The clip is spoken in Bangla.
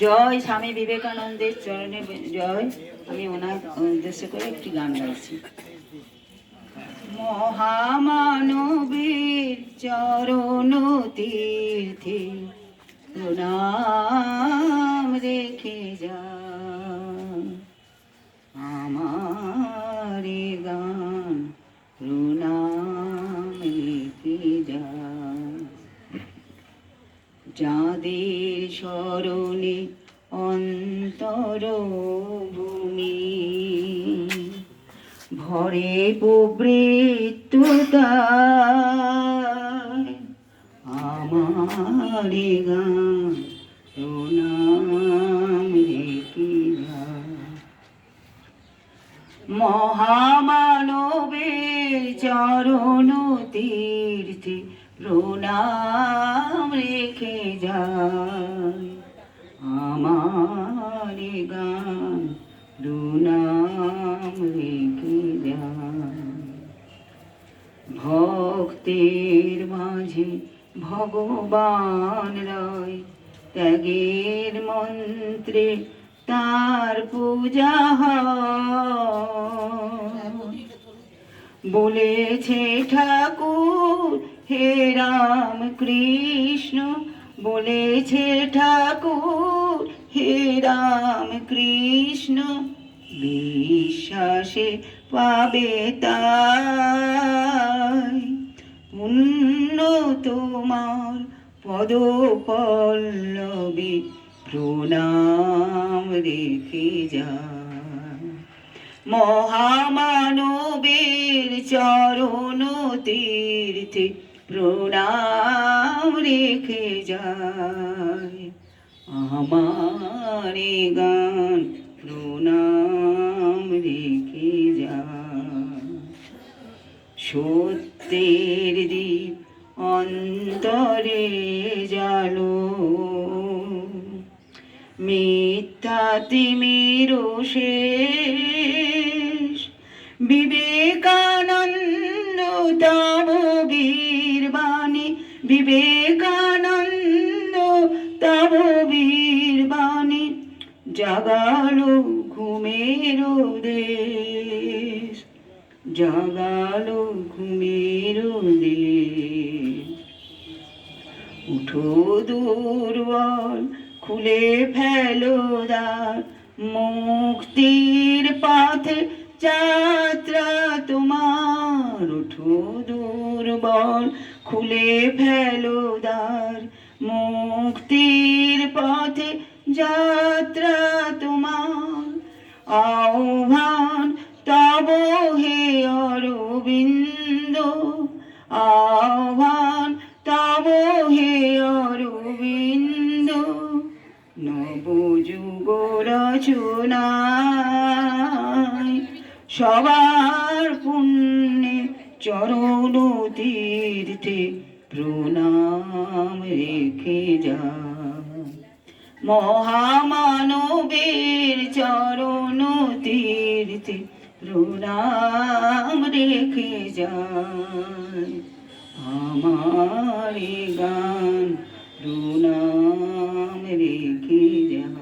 জয় স্বামী বিবেকানন্দের চরণে জয় আমি ওনার উদ্দেশ্য করে একটি গান গাইছি। মহামানবীর চরণ তীর্থে প্রণাম রেখে যা। যা যাদের স্মরণে অন্তর ভূমি ভরে প্রবৃত্ততায় আমার গান প্রণাম রেখে মহামানবের চরণ তীর্থে প্রণাম রেখে যায় আমার গান প্রণাম রেখে যায় ভক্তের মাঝে ভগবান রয়, ত্যাগের মন্ত্রে তার পূজা হয়। বলেছে ঠাকুর, হে রাম কৃষ্ণ, বলেছে ঠাকুর, হে রাম কৃষ্ণ, বিশ্বাসে পাবে তাই। পুণ্য তোমার পদ পল্লবে প্রণাম রেখে যায় মহামানবের চরণ তীর্থে প্রণাম রেখে যায়। আমার গান প্রণাম রেখে যায়। সত্যের দ্বীপ অন্তরে জালো। মিথ্যা তিমির শেষ বিবেকানন্দ তব বীর বাণী বিবেকানন্দ তব বীর বাণী জাগালো ঘুমের দেশ, জাগালো ঘুমের দেশ। উঠো দুর্বল, খুলে ফেলো দ্বার, মুক্তির পথে যাত্রা তোমার উঠো দুর্বল খুলে ফেলো দ্বার। মুক্তির পথে যাত্রা তোমার। আহ্বান সবার পুণ্যে চরণ তীর্থে প্রণাম রেখে যা। মহামানবের চরণ তীর্থে প্রণাম রেখে যায় আমার গান প্রণাম রেখে যায়